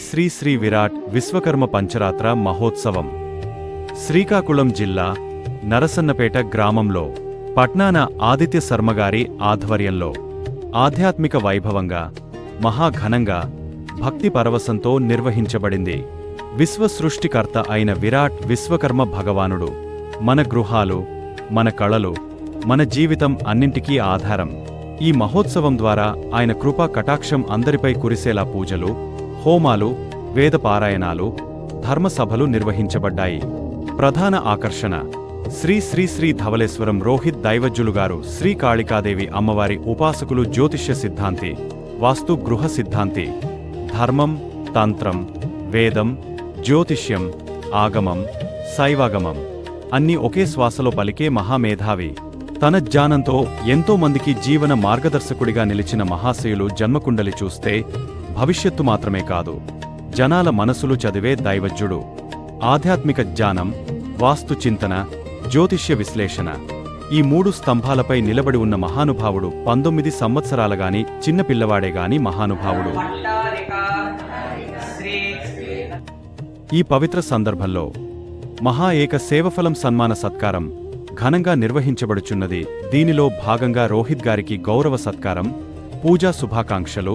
శ్రీ శ్రీ విరాట్ విశ్వకర్మ పంచరాత్ర మహోత్సవం. శ్రీకాకుళం జిల్లా నరసన్నపేట గ్రామంలో పట్నాన ఆదిత్య శర్మగారి ఆధ్వర్యంలో ఆధ్యాత్మిక వైభవంగా మహాఘనంగా భక్తి పరవశంతో నిర్వహించబడింది. విశ్వ సృష్టికర్త అయిన విరాట్ విశ్వకర్మ భగవానుడు. మన గృహాలు మన కళలు మన జీవితం అన్నింటికీ ఆధారం. ఈ మహోత్సవం ద్వారా ఆయన కృపా కటాక్షం అందరిపై కురిసేలా పూజలు హోమాలు వేద పారాయణాలు ధర్మసభలు నిర్వహించబడ్డాయి. ప్రధాన ఆకర్షణ శ్రీ శ్రీ శ్రీ ధవళేశ్వరం రోహిత్ దైవజ్జులు గారు శ్రీ కాళికాదేవి అమ్మవారి ఉపాసకులు జ్యోతిష్య సిద్ధాంతి వాస్తు గృహ సిద్ధాంతి. ధర్మం తంత్రం వేదం జ్యోతిష్యం ఆగమం శైవాగమం. అన్నీ ఒకే శ్వాసలో పలికే మహామేధావి. తన జ్ఞానంతో ఎంతో మందికి జీవన మార్గదర్శకుడిగా నిలిచిన మహాశయులు జన్మకుండలి చూస్తే భవిష్యత్తు మాత్రమే కాదు జనాల మనసులు చదివే దైవజ్ఞుడు ఆధ్యాత్మిక జ్ఞానం వాస్తు చింతన జ్యోతిష్య విశ్లేషణ ఈ మూడు స్తంభాలపై నిలబడి ఉన్న మహానుభావుడు పంతొమ్మిది సంవత్సరాలగాని చిన్నపిల్లవాడేగాని మహానుభావుడు. ఈ పవిత్ర సందర్భంలో మహా ఏక సేవఫలం సన్మాన సత్కారం ఘనంగా నిర్వహించబడుచున్నది. దీనిలో భాగంగా రోహిత్ గారికి గౌరవ సత్కారం పూజా శుభాకాంక్షలు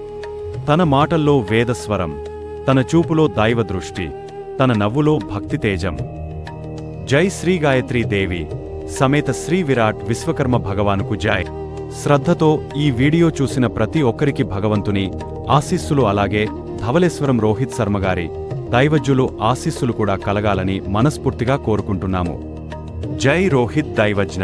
తన మాటల్లో వేదస్వరం తన చూపులో దైవ దృష్టి తన నవ్వులో భక్తి తేజం జై శ్రీ గాయత్రీ దేవి సమేత శ్రీ విరాట్ విశ్వకర్మ భగవానుకు జై. శ్రద్ధతో ఈ వీడియో చూసిన ప్రతి ఒక్కరికి భగవంతుని ఆశీస్సులు అలాగే ధవళేశ్వరం రోహిత్ శర్మగారి దైవజ్యులు దైవజ్జులు ఆశీస్సులు కూడా కలగాలని మనస్ఫూర్తిగా కోరుకుంటున్నాము. జై రోహిత్ దైవజ్ఞ.